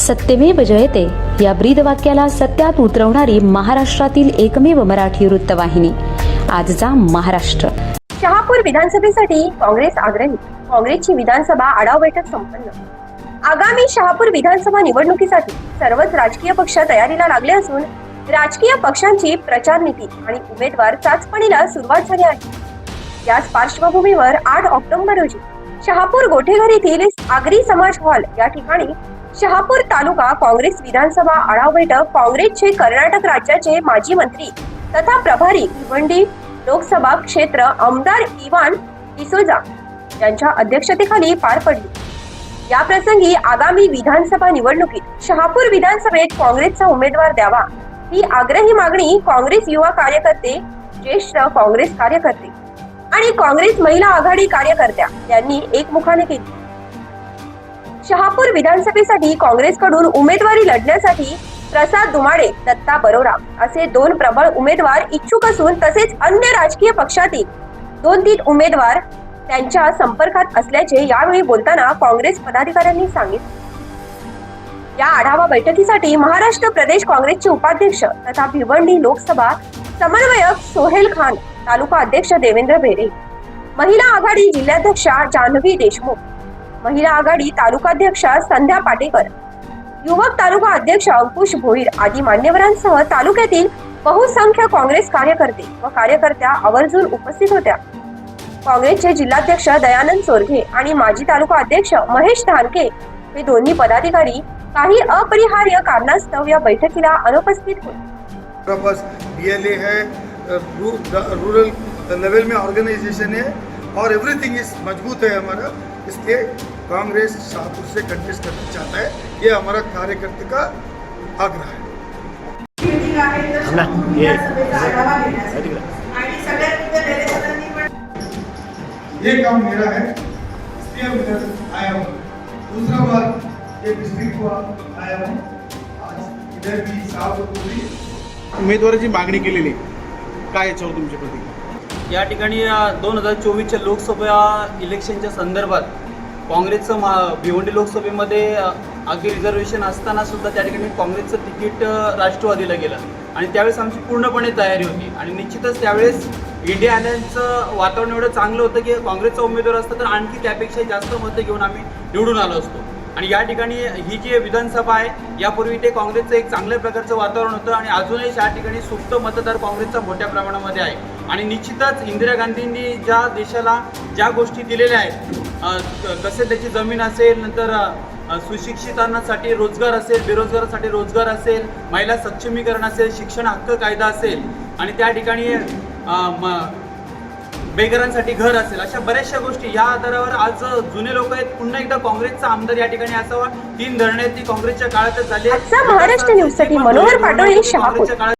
सत्यमेव जयते. या ब्रीद वाक्याला सत्यात उतरवणारी महाराष्ट्रातील एकमेव मराठी वृत्तवाहिनी. आजचा महाराष्ट्र. शहापूर विधानसभेसाठी काँग्रेस आग्रही. काँग्रेसची विधानसभा आढावा बैठक संपन्न. आगामी शहापूर विधानसभा निवडणुकीसाठी सर्वच राजकीय पक्ष तयारीला लागले असून राजकीय पक्षांची प्रचार नीती आणि उमेदवार चाचपणीला सुरुवात झाली आहे. याच पार्श्वभूमीवर आठ ऑक्टोबर रोजी शहापूर गोठेघर येथील आगरी समाज हॉल या ठिकाणी शहापूर तालुका काँग्रेस विधानसभा आढावा बैठक काँग्रेसचे कर्नाटक राज्याचे माजी मंत्री तथा प्रभारी भिवंडी लोकसभा क्षेत्र आमदार इवान डिसोजा यांच्या अध्यक्षतेखाली पार पडली. या प्रसंगी आगामी विधानसभा निवडणुकीत शहापूर विधानसभेत काँग्रेसचा उमेदवार द्यावा ही आग्रही मागणी काँग्रेस युवा कार्यकर्ते ज्येष्ठ काँग्रेस कार्यकर्ते आणि काँग्रेस महिला आघाडी कार्यकर्त्या यांनी एकमुखाने केली. शहापूर विधानसभेसाठी काँग्रेसकडून उमेदवारी लढण्यासाठी प्रसाद दुमाडे दत्ता बरोरा असे दोन प्रबळ उमेदवार इच्छुक असून तसेच अन्य राजकीय पक्षातील दोन तीन उमेदवार त्यांच्या संपर्कात असल्याचे यावेळी बोलताना काँग्रेस पदाधिकाऱ्यांनी सांगितले. या आढावा बैठकीसाठी महाराष्ट्र प्रदेश काँग्रेसचे उपाध्यक्ष तथा भिवंडी लोकसभा समन्वयक सोहेल खान तालुका अध्यक्ष देवेंद्र भेरे महिला आघाडी जिल्हाध्यक्षा जान्हवी देशमुख महिला आघाडी तालुकाध्यक्षा संध्या पाटेकर. युवक तालुका अध्यक्ष अंकुश भोईर आदी मान्यवरांसह तालुक्यातील बहुसंख्य काँग्रेस कार्यकर्ते व कार्यकर्त्या आवर्जून उपस्थित होत्या. काँग्रेसचे जिल्हाध्यक्ष दयानंद चोरघे आणि माजी तालुका अध्यक्ष महेश धानके हे दोन्ही पदाधिकारी काही अपरिहार्य कारणास्तव या बैठकीला अनुपस्थित होते. है रूरल लेवल में ऑर्गेनाइजेशन है और एवरीथिंग इज मजबूत है हमारा। इसलिए कांग्रेस शाहपुर से कंटेस्ट करना चाहता है। ये हमारा कार्यकर्ता का आग्रह है। ये. काम मेरा है इसलिए मैं इधर आया हूँ। दूसरा बात ये डिस्ट्रिक्ट को आया हूँ। आज इधर भी शाहपुर भी उमेदवाराची मागणी केलेली काय याच्यावर तुमची प्रतिक्रिया? या ठिकाणी दोन हजार चोवीसच्या लोकसभा इलेक्शनच्या संदर्भात काँग्रेसचं मा भिवंडी लोकसभेमध्ये अगदी रिझर्वेशन असताना सुद्धा त्या ठिकाणी काँग्रेसचं तिकीट राष्ट्रवादीला गेलं. आणि त्यावेळेस आमची पूर्णपणे तयारी होती. आणि निश्चितच त्यावेळेस इंडिया आल्याचं वातावरण एवढं चांगलं होतं की काँग्रेसचा उमेदवार असता तर आणखी त्यापेक्षा जास्त मतं घेऊन आम्ही निवडून आलो असतो. आणि या ठिकाणी ही जी विधानसभा आहे यापूर्वी ते काँग्रेसचं एक चांगल्या प्रकारचं वातावरण होतं आणि अजूनही या ठिकाणी सुप्त मतदार काँग्रेसचा मोठ्या प्रमाणामध्ये आहे. आणि निश्चितच इंदिरा गांधींनी ज्या देशाला ज्या गोष्टी दिलेल्या आहेत कसे त्याची जमीन असेल नंतर सुशिक्षितांसाठी रोजगार असेल बेरोजगारासाठी रोजगार असेल महिला सक्षमीकरण असेल शिक्षण हक्क कायदा असेल आणि त्या ठिकाणी बेघरांसाठी घर असेल अशा बऱ्याचशा गोष्टी. या आधारावर आज जुने लोक आहेत. पुन्हा एकदा काँग्रेसचा आमदार या ठिकाणी असावा. तीन धरणे ती काँग्रेसच्या काळातच झाली महाराष्ट्र न्यूजसाठी मनोहर पाटोळे, शहापूर. काळात